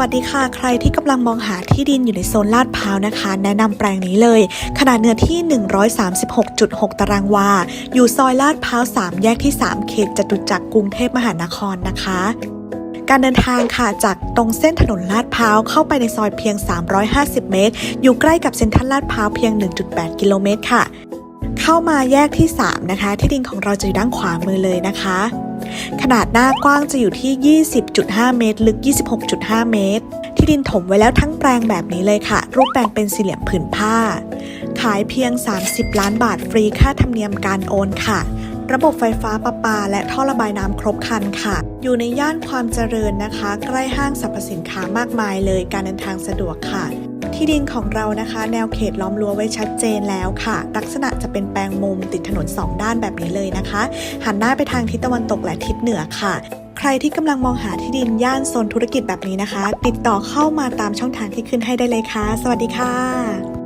วัสดีค่ะ ใครที่กำลังมองหาที่ดินอยู่ในโซนลาดพร้าวนะคะ แนะนำแปลงนี้เลย ขนาดเนื้อที่ 136.6 ตารางวา อยู่ซอยลาดพร้าว 3 แยกที่ 3 เขตจตุจักรกรุงเทพมหานครนะคะการเดินทางค่ะจากตรงเส้นถนนลาดพร้าวเข้าไปในซอยเพียง 350 เมตร อยู่ใกล้กับเซ็นทรัลลาดพร้าวเพียง 1.8 กิโลเมตรค่ะ เข้ามาแยกที่ 3 นะคะ ที่ดินของเราจะอยู่ด้านขวามือเลยนะคะ ขนาดหน้ากว้างจะอยู่ที่ 20.5 เมตร ลึก 26.5 เมตร ที่ดินถมไว้แล้วทั้งแปลงแบบนี้เลยค่ะ รูปแปลงเป็นสี่เหลี่ยมผืนผ้า ขายเพียง 30 ล้านบาทฟรีค่าธรรมเนียมการโอนค่ะ ระบบไฟฟ้าประปา และท่อระบายน้ำครบครันค่ะ อยู่ในย่านความเจริญนะคะ ใกล้ห้างสรรพสินค้ามากมายเลย การเดินทางสะดวกค่ะ ที่ดินของเรานะคะ แนวเขตล้อมรั้วไว้ชัดเจนแล้วค่ะ ลักษณะจะเป็นแปลงมุมติดถนนสองด้านแบบนี้เลยนะคะ หันหน้าไปทางทิศตะวันตกและทิศเหนือค่ะใครที่กำลังมองหาที่ดินย่านโซนธุรกิจแบบนี้นะคะ ติดต่อเข้ามาตามช่องทางที่ขึ้นให้ได้เลยค่ะ สวัสดีค่ะ